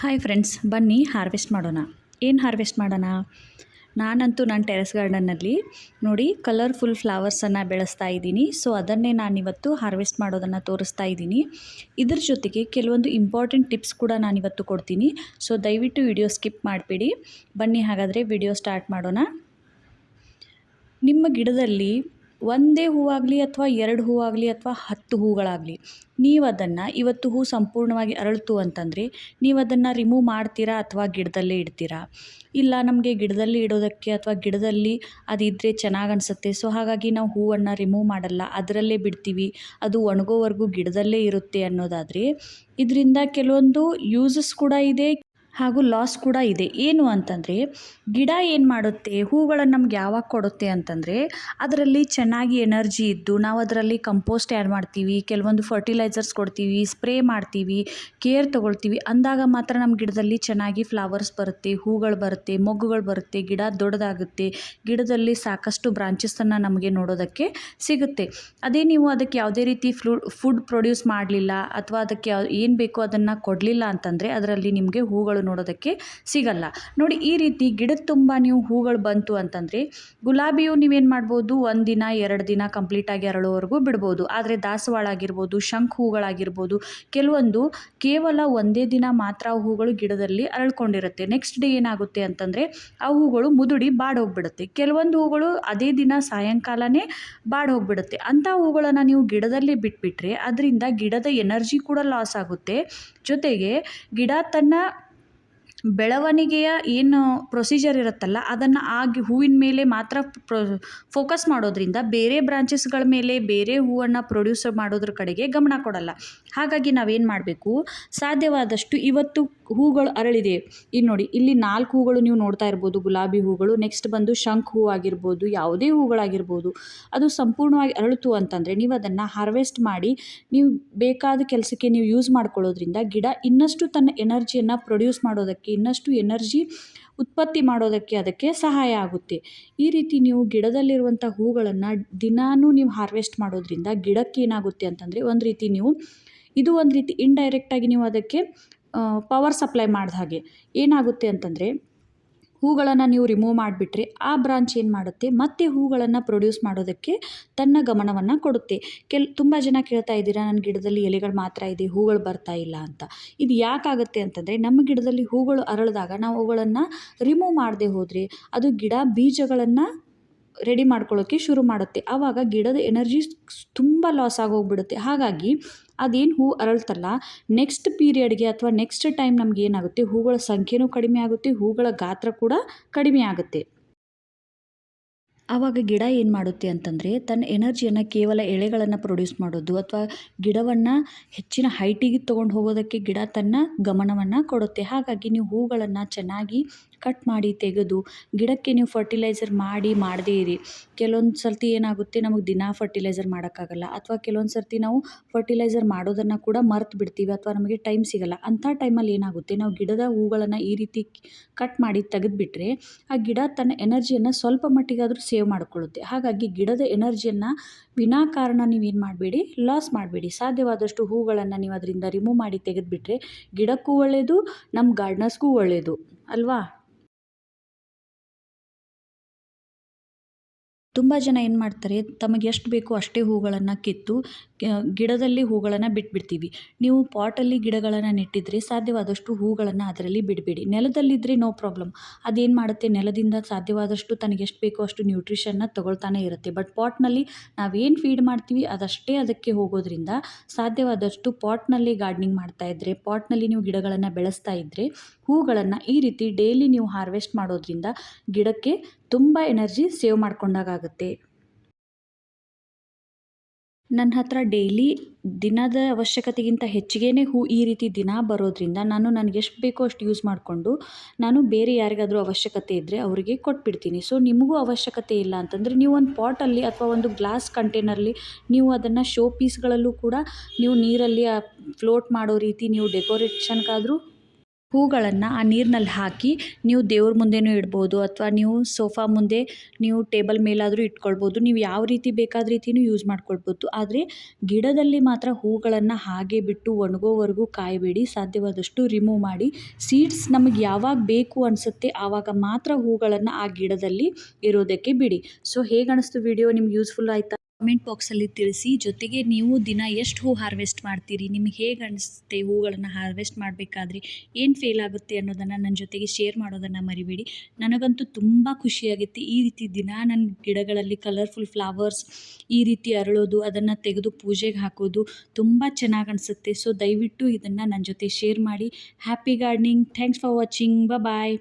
Hi friends ಬನ್ನಿ harvest ಮಾಡೋಣ. ಏನು ಹಾರ್ವೆಸ್ಟ್ ಮಾಡೋಣ? ನಾನಂತೂ ನನ್ನ ಟೆರೆಸ್ ಗಾರ್ಡನ್ನಲ್ಲಿ ನೋಡಿ ಕಲರ್ಫುಲ್ ಫ್ಲವರ್ಸನ್ನು ಬೆಳೆಸ್ತಾ ಇದ್ದೀನಿ. ಸೊ ಅದನ್ನೇ ನಾನಿವತ್ತು ಹಾರ್ವೆಸ್ಟ್ ಮಾಡೋದನ್ನು ತೋರಿಸ್ತಾ ಇದ್ದೀನಿ. ಇದ್ರ ಜೊತೆಗೆ ಕೆಲವೊಂದು ಇಂಪಾರ್ಟೆಂಟ್ ಟಿಪ್ಸ್ ಕೂಡ ನಾನಿವತ್ತು ಕೊಡ್ತೀನಿ. ಸೊ ದಯವಿಟ್ಟು ವಿಡಿಯೋ ಸ್ಕಿಪ್ ಮಾಡಿಬಿಡಿ. ಬನ್ನಿ ಹಾಗಾದರೆ ವಿಡಿಯೋ ಸ್ಟಾರ್ಟ್ ಮಾಡೋಣ. ನಿಮ್ಮ ಗಿಡದಲ್ಲಿ ಒಂದೇ ಹೂವಾಗಲಿ ಅಥವಾ ಎರಡು ಹೂವಾಗಲಿ ಅಥವಾ ಹತ್ತು ಹೂಗಳಾಗಲಿ ನೀವು ಅದನ್ನು ಇವತ್ತು ಹೂ ಸಂಪೂರ್ಣವಾಗಿ ಅರಳಿತು ಅಂತಂದರೆ ನೀವು ಅದನ್ನು ರಿಮೂವ್ ಮಾಡ್ತೀರಾ ಅಥವಾ ಗಿಡದಲ್ಲೇ ಇಡ್ತೀರಾ? ಇಲ್ಲ ನಮಗೆ ಗಿಡದಲ್ಲಿ ಇಡೋದಕ್ಕೆ ಅಥವಾ ಗಿಡದಲ್ಲಿ ಅದಿದ್ದರೆ ಚೆನ್ನಾಗಿ ಅನಿಸುತ್ತೆ, ಸೊ ಹಾಗಾಗಿ ನಾವು ಹೂವನ್ನು ರಿಮೂವ್ ಮಾಡಲ್ಲ, ಅದರಲ್ಲೇ ಬಿಡ್ತೀವಿ, ಅದು ಒಣಗೋವರೆಗೂ ಗಿಡದಲ್ಲೇ ಇರುತ್ತೆ ಅನ್ನೋದಾದರೆ, ಇದರಿಂದ ಕೆಲವೊಂದು ಯೂಸಸ್ ಕೂಡ ಇದೆ. ಹಾಗೂ ಲಾಸ್ ಕೂಡ ಇದೆ. ಏನು ಅಂತಂದರೆ, ಗಿಡ ಏನು ಮಾಡುತ್ತೆ, ಹೂಗಳನ್ನು ನಮ್ಗೆ ಯಾವಾಗ ಕೊಡುತ್ತೆ ಅಂತಂದರೆ, ಅದರಲ್ಲಿ ಚೆನ್ನಾಗಿ ಎನರ್ಜಿ ಇದ್ದು ನಾವು ಅದರಲ್ಲಿ ಕಂಪೋಸ್ಟ್ ಆ್ಯಡ್ ಮಾಡ್ತೀವಿ, ಕೆಲವೊಂದು ಫರ್ಟಿಲೈಸರ್ಸ್ ಕೊಡ್ತೀವಿ ಸ್ಪ್ರೇ ಮಾಡ್ತೀವಿ ಕೇರ್ ತೊಗೊಳ್ತೀವಿ. ಅಂದಾಗ ಮಾತ್ರ ನಮ್ಮ ಗಿಡದಲ್ಲಿ ಚೆನ್ನಾಗಿ ಫ್ಲವರ್ಸ್ ಬರುತ್ತೆ, ಹೂಗಳು ಬರುತ್ತೆ, ಮೊಗ್ಗುಗಳು ಬರುತ್ತೆ, ಗಿಡ ದೊಡ್ಡದಾಗುತ್ತೆ. ಗಿಡದಲ್ಲಿ ಸಾಕಷ್ಟು ಬ್ರಾಂಚಸ್ಸನ್ನು ನಮಗೆ ನೋಡೋದಕ್ಕೆ ಸಿಗುತ್ತೆ. ಅದೇ ನೀವು ಅದಕ್ಕೆ ಯಾವುದೇ ರೀತಿ ಫ್ಲೂ ಫುಡ್ ಪ್ರೊಡ್ಯೂಸ್ ಮಾಡಲಿಲ್ಲ, ಅಥವಾ ಅದಕ್ಕೆ ಏನು ಬೇಕೋ ಅದನ್ನು ಕೊಡಲಿಲ್ಲ ಅಂತಂದರೆ, ಅದರಲ್ಲಿ ನಿಮಗೆ ಹೂಗಳು ನೋಡೋದಕ್ಕೆ ಸಿಗಲ್ಲ. ನೋಡಿ, ಈ ರೀತಿ ಗಿಡದ ತುಂಬ ನೀವು ಹೂಗಳು ಬಂತು ಅಂತಂದರೆ, ಗುಲಾಬಿಯು ನೀವೇನು ಮಾಡ್ಬೋದು, ಒಂದು ದಿನ, ಎರಡು ದಿನ ಕಂಪ್ಲೀಟಾಗಿ ಅರಳೋವರೆಗೂ ಬಿಡ್ಬೋದು. ಆದರೆ ದಾಸವಾಳ ಆಗಿರ್ಬೋದು, ಶಂಖ ಹೂಗಳಾಗಿರ್ಬೋದು, ಕೆಲವೊಂದು ಕೇವಲ ಒಂದೇ ದಿನ ಮಾತ್ರ ಹೂಗಳು ಗಿಡದಲ್ಲಿ ಅರಳ್ಕೊಂಡಿರುತ್ತೆ. ನೆಕ್ಸ್ಟ್ ಡೇ ಏನಾಗುತ್ತೆ ಅಂತಂದರೆ, ಆ ಹೂಗಳು ಮುದುಡಿ ಬಾಡೋಗ್ಬಿಡುತ್ತೆ. ಕೆಲವೊಂದು ಹೂಗಳು ಅದೇ ದಿನ ಸಾಯಂಕಾಲನೇ ಬಾಡೋಗ್ಬಿಡುತ್ತೆ. ಅಂಥ ಹೂಗಳನ್ನು ನೀವು ಗಿಡದಲ್ಲಿ ಬಿಟ್ಬಿಟ್ರೆ, ಅದರಿಂದ ಗಿಡದ ಎನರ್ಜಿ ಕೂಡ ಲಾಸ್ ಆಗುತ್ತೆ. ಜೊತೆಗೆ ಗಿಡ ತನ್ನ ಬೆಳವಣಿಗೆಯ ಏನು ಪ್ರೊಸೀಜರ್ ಇರುತ್ತಲ್ಲ, ಅದನ್ನು ಆಗಿ ಹೂವಿನ ಮೇಲೆ ಮಾತ್ರ ಫೋಕಸ್ ಮಾಡೋದ್ರಿಂದ ಬೇರೆ ಬ್ರಾಂಚಸ್ಗಳ ಮೇಲೆ ಬೇರೆ ಹೂವನ್ನು ಪ್ರೊಡ್ಯೂಸ್ ಮಾಡೋದ್ರ ಕಡೆಗೆ ಗಮನ ಕೊಡಲ್ಲ. ಹಾಗಾಗಿ ನಾವೇನು ಮಾಡಬೇಕು? ಸಾಧ್ಯವಾದಷ್ಟು ಇವತ್ತು ಹೂಗಳು ಅರಳಿದೆ. ಇಲ್ಲಿ ನೋಡಿ, ಇಲ್ಲಿ ನಾಲ್ಕು ಹೂಗಳು ನೀವು ನೋಡ್ತಾ ಇರ್ಬೋದು. ಗುಲಾಬಿ ಹೂಗಳು ನೆಕ್ಸ್ಟ್ ಬಂದು ಶಂಖ ಹೂ ಆಗಿರ್ಬೋದು, ಯಾವುದೇ ಹೂಗಳಾಗಿರ್ಬೋದು. ಅದು ಸಂಪೂರ್ಣವಾಗಿ ಅರಳಿತು ಅಂತಂದರೆ ನೀವು ಅದನ್ನು ಹಾರ್ವೆಸ್ಟ್ ಮಾಡಿ, ನೀವು ಬೇಕಾದ ಕೆಲಸಕ್ಕೆ ನೀವು ಯೂಸ್ ಮಾಡ್ಕೊಳ್ಳೋದ್ರಿಂದ ಗಿಡ ಇನ್ನಷ್ಟು ತನ್ನ ಎನರ್ಜಿಯನ್ನು ಪ್ರೊಡ್ಯೂಸ್ ಮಾಡೋದಕ್ಕೆ ಇನ್ನಷ್ಟು ಎನರ್ಜಿ ಉತ್ಪತ್ತಿ ಮಾಡೋದಕ್ಕೆ ಅದಕ್ಕೆ ಸಹಾಯ ಆಗುತ್ತೆ. ಈ ರೀತಿ ನೀವು ಗಿಡದಲ್ಲಿರುವಂಥ ಹೂಗಳನ್ನು ದಿನಾನೂ ನೀವು ಹಾರ್ವೆಸ್ಟ್ ಮಾಡೋದ್ರಿಂದ ಗಿಡಕ್ಕೆ ಏನಾಗುತ್ತೆ ಅಂತಂದರೆ ಒಂದು ರೀತಿ ನೀವು ಇದು ಒಂದು ರೀತಿ ಇನ್ಡೈರೆಕ್ಟಾಗಿ ನೀವು ಅದಕ್ಕೆ ಪವರ್ ಸಪ್ಲೈ ಮಾಡಿದ ಹಾಗೆ ಏನಾಗುತ್ತೆ ಅಂತಂದರೆ ಹೂಗಳನ್ನು ನೀವು ರಿಮೂವ್ ಮಾಡಿಬಿಟ್ರೆ ಆ ಬ್ರಾಂಚ್ ಏನು ಮಾಡುತ್ತೆ? ಮತ್ತೆ ಹೂಗಳನ್ನು ಪ್ರೊಡ್ಯೂಸ್ ಮಾಡೋದಕ್ಕೆ ತನ್ನ ಗಮನವನ್ನು ಕೊಡುತ್ತೆ. ಕೆಲ್, ತುಂಬ ಜನ ಕೇಳ್ತಾ ಇದ್ದೀರಾ ನನ್ನ ಗಿಡದಲ್ಲಿ ಎಲೆಗಳು ಮಾತ್ರ ಇದೆ, ಹೂಗಳು ಬರ್ತಾ ಇಲ್ಲ ಅಂತ. ಇದು ಯಾಕಾಗುತ್ತೆ ಅಂತಂದರೆ, ನಮ್ಮ ಗಿಡದಲ್ಲಿ ಹೂಗಳು ಅರಳಿದಾಗ ನಾವು ಅವುಗಳನ್ನು ರಿಮೂವ್ ಮಾಡದೆ ಹೋದರೆ ಅದು ಗಿಡ ಬೀಜಗಳನ್ನು ರೆಡಿ ಮಾಡ್ಕೊಳ್ಳೋಕ್ಕೆ ಶುರು ಮಾಡುತ್ತೆ. ಆವಾಗ ಗಿಡದ ಎನರ್ಜಿ ತುಂಬ ಲಾಸ್ ಆಗೋಗ್ಬಿಡುತ್ತೆ. ಹಾಗಾಗಿ ಅದೇನು ಹೂ ಅರಳ್ತಲ್ಲ ನೆಕ್ಸ್ಟ್ ಪೀರಿಯಡ್ಗೆ ಅಥವಾ ನೆಕ್ಸ್ಟ್ ಟೈಮ್ ನಮ್ಗೆ ಏನಾಗುತ್ತೆ, ಹೂಗಳ ಸಂಖ್ಯೆನೂ ಕಡಿಮೆ ಆಗುತ್ತೆ, ಹೂಗಳ ಗಾತ್ರ ಕೂಡ ಕಡಿಮೆ ಆಗುತ್ತೆ. ಆವಾಗ ಗಿಡ ಏನು ಮಾಡುತ್ತೆ ಅಂತಂದರೆ, ತನ್ನ ಎನರ್ಜಿಯನ್ನು ಕೇವಲ ಎಳೆಗಳನ್ನು ಪ್ರೊಡ್ಯೂಸ್ ಮಾಡೋದು, ಅಥವಾ ಗಿಡವನ್ನು ಹೆಚ್ಚಿನ ಹೈಟಿಗೆ ತೊಗೊಂಡು ಹೋಗೋದಕ್ಕೆ ಗಿಡ ತನ್ನ ಗಮನವನ್ನು ಕೊಡುತ್ತೆ. ಹಾಗಾಗಿ ನೀವು ಹೂಗಳನ್ನು ಚೆನ್ನಾಗಿ ಕಟ್ ಮಾಡಿ ತೆಗೆದು ಗಿಡಕ್ಕೆ ನೀವು ಫರ್ಟಿಲೈಸರ್ ಮಾಡಿ ಮಾಡದೇ ಇರಿ. ಕೆಲವೊಂದು ಸರ್ತಿ ಏನಾಗುತ್ತೆ, ನಮಗೆ ದಿನ ಫರ್ಟಿಲೈಸರ್ ಮಾಡೋಕ್ಕಾಗಲ್ಲ. ಅಥವಾ ಕೆಲವೊಂದು ಸರ್ತಿ ನಾವು ಫರ್ಟಿಲೈಸರ್ ಮಾಡೋದನ್ನು ಕೂಡ ಮರ್ತು ಬಿಡ್ತೀವಿ, ಅಥವಾ ನಮಗೆ ಟೈಮ್ ಸಿಗಲ್ಲ. ಅಂಥ ಟೈಮಲ್ಲಿ ಏನಾಗುತ್ತೆ, ನಾವು ಗಿಡದ ಹೂಗಳನ್ನು ಈ ರೀತಿ ಕಟ್ ಮಾಡಿ ತೆಗೆದುಬಿಟ್ರೆ ಆ ಗಿಡ ತನ್ನ ಎನರ್ಜಿಯನ್ನು ಸ್ವಲ್ಪ ಮಟ್ಟಿಗಾದರೂ ಸೇವ್ ಮಾಡಿಕೊಳ್ಳುತ್ತೆ. ಹಾಗಾಗಿ ಗಿಡದ ಎನರ್ಜಿಯನ್ನು ವಿನಾಕಾರಣ ನೀವೇನು ಮಾಡಬೇಡಿ ಲಾಸ್ ಮಾಡಬೇಡಿ. ಸಾಧ್ಯವಾದಷ್ಟು ಹೂಗಳನ್ನು ನೀವು ಅದರಿಂದ ರಿಮೂವ್ ಮಾಡಿ ತೆಗೆದುಬಿಟ್ರೆ ಗಿಡಕ್ಕೂ ಒಳ್ಳೆಯದು ನಮ್ಮ ಗಾರ್ಡ್ನರ್ಸ್ಗೂ ಒಳ್ಳೆಯದು ಅಲ್ವಾ? ತುಂಬ ಜನ ಏನು ಮಾಡ್ತಾರೆ, ತಮಗೆ ಎಷ್ಟು ಬೇಕೋ ಅಷ್ಟೇ ಹೂಗಳನ್ನು ಕಿತ್ತು ಗಿಡದಲ್ಲಿ ಹೂಗಳನ್ನು ಬಿಟ್ಬಿಡ್ತೀವಿ. ನೀವು ಪಾಟಲ್ಲಿ ಗಿಡಗಳನ್ನು ನೆಟ್ಟಿದ್ರೆ ಸಾಧ್ಯವಾದಷ್ಟು ಹೂಗಳನ್ನು ಅದರಲ್ಲಿ ಬಿಡಬೇಡಿ. ನೆಲದಲ್ಲಿದ್ದರೆ ನೋ ಪ್ರಾಬ್ಲಮ್ ಅದೇನು ಮಾಡುತ್ತೆ, ನೆಲದಿಂದ ಸಾಧ್ಯವಾದಷ್ಟು ತನಗೆ ಎಷ್ಟು ಬೇಕೋ ಅಷ್ಟು ನ್ಯೂಟ್ರಿಷನ್ನ ತಗೊಳ್ತಾನೆ ಇರುತ್ತೆ. ಬಟ್ ಪಾಟ್ನಲ್ಲಿ ನಾವೇನು ಫೀಡ್ ಮಾಡ್ತೀವಿ, ಅದಷ್ಟೇ ಅದಕ್ಕೆ ಹೋಗೋದ್ರಿಂದ ಸಾಧ್ಯವಾದಷ್ಟು ಪಾಟ್ನಲ್ಲಿ ಗಾರ್ಡ್ನಿಂಗ್ ಮಾಡ್ತಾ ಇದ್ದರೆ ಪಾಟ್ನಲ್ಲಿ ನೀವು ಗಿಡಗಳನ್ನು ಬೆಳೆಸ್ತಾ ಇದ್ದರೆ ಹೂಗಳನ್ನು ಈ ರೀತಿ ಡೈಲಿ ನೀವು ಹಾರ್ವೆಸ್ಟ್ ಮಾಡೋದ್ರಿಂದ ಗಿಡಕ್ಕೆ ತುಂಬ ಎನರ್ಜಿ ಸೇವ್ ಮಾಡ್ಕೊಂಡಾಗುತ್ತೆ ನನ್ನ ಹತ್ರ ಡೈಲಿ ದಿನದ ಅವಶ್ಯಕತೆಗಿಂತ ಹೆಚ್ಚಿಗೆ ಹೂ ಈ ರೀತಿ ದಿನ ಬರೋದ್ರಿಂದ ನಾನು ನನಗೆ ಎಷ್ಟು ಬೇಕೋ ಅಷ್ಟು ಯೂಸ್ ಮಾಡಿಕೊಂಡು ನಾನು ಬೇರೆ ಯಾರಿಗಾದರೂ ಅವಶ್ಯಕತೆ ಇದ್ದರೆ ಅವರಿಗೆ ಕೊಟ್ಬಿಡ್ತೀನಿ. ಸೊ, ನಿಮಗೂ ಅವಶ್ಯಕತೆ ಇಲ್ಲ ಅಂತಂದರೆ ನೀವು ಒಂದು ಪಾಟಲ್ಲಿ ಅಥವಾ ಒಂದು ಗ್ಲಾಸ್ ಕಂಟೈನರ್ಲಿ ನೀವು ಅದನ್ನು ಶೋ ಪೀಸ್ಗಳಲ್ಲೂ ಕೂಡ ನೀವು ನೀರಲ್ಲಿ ಫ್ಲೋಟ್ ಮಾಡೋ ರೀತಿ ನೀವು ಡೆಕೋರೇಷನ್ಗಾದರೂ ಹೂಗಳನ್ನು ಆ ನೀರಿನಲ್ಲಿ ಹಾಕಿ ನೀವು ದೇವ್ರ ಮುಂದೆನೂ ಇಡ್ಬೋದು ಅಥವಾ ನೀವು ಸೋಫಾ ಮುಂದೆ ನೀವು ಟೇಬಲ್ ಮೇಲಾದರೂ ಇಟ್ಕೊಳ್ಬೋದು. ನೀವು ಯಾವ ರೀತಿ ಬೇಕಾದ ರೀತಿಯೂ ಯೂಸ್ ಮಾಡ್ಕೊಳ್ಬೋದು. ಆದರೆ ಗಿಡದಲ್ಲಿ ಮಾತ್ರ ಹೂಗಳನ್ನು ಹಾಗೆ ಬಿಟ್ಟು ಒಣಗೋವರೆಗೂ ಕಾಯಬೇಡಿ. ಸಾಧ್ಯವಾದಷ್ಟು ರಿಮೂವ್ ಮಾಡಿ. ಸೀಡ್ಸ್ ನಮಗೆ ಯಾವಾಗ ಬೇಕು ಅನಿಸುತ್ತೆ ಆವಾಗ ಮಾತ್ರ ಹೂಗಳನ್ನು ಆ ಗಿಡದಲ್ಲಿ ಇರೋದಕ್ಕೆ ಬಿಡಿ. ಸೊ ಹೇಗೆ ಅನಿಸ್ತು ವಿಡಿಯೋ ನಿಮ್ಗೆ ಯೂಸ್ಫುಲ್ ಆಯಿತಾ? ಕಮೆಂಟ್ ಬಾಕ್ಸಲ್ಲಿ ತಿಳಿಸಿ. ಜೊತೆಗೆ ನೀವು ದಿನ ಎಷ್ಟು ಹೂ ಹಾರ್ವೆಸ್ಟ್ ಮಾಡ್ತೀರಿ? ನಿಮಗೆ ಹೇಗೆ ಅನಿಸುತ್ತೆ ಹೂಗಳನ್ನು ಹಾರ್ವೆಸ್ಟ್ ಮಾಡಬೇಕಾದ್ರೆ? ಏನು ಫೇಲ್ ಆಗುತ್ತೆ ಅನ್ನೋದನ್ನು ನನ್ನ ಜೊತೆಗೆ ಶೇರ್ ಮಾಡೋದನ್ನು ಮರಿಬೇಡಿ. ನನಗಂತೂ ತುಂಬ ಖುಷಿಯಾಗುತ್ತೆ ಈ ರೀತಿ ದಿನ ನನ್ನ ಗಿಡಗಳಲ್ಲಿ ಕಲರ್ಫುಲ್ ಫ್ಲವರ್ಸ್ ಈ ರೀತಿ ಅರಳೋದು, ಅದನ್ನು ತೆಗೆದು ಪೂಜೆಗೆ ಹಾಕೋದು ತುಂಬ ಚೆನ್ನಾಗಿ ಅನಿಸುತ್ತೆ. ಸೊ ದಯವಿಟ್ಟು ಇದನ್ನು ನನ್ನ ಜೊತೆ ಶೇರ್ ಮಾಡಿ. Happy gardening thanks for watching bye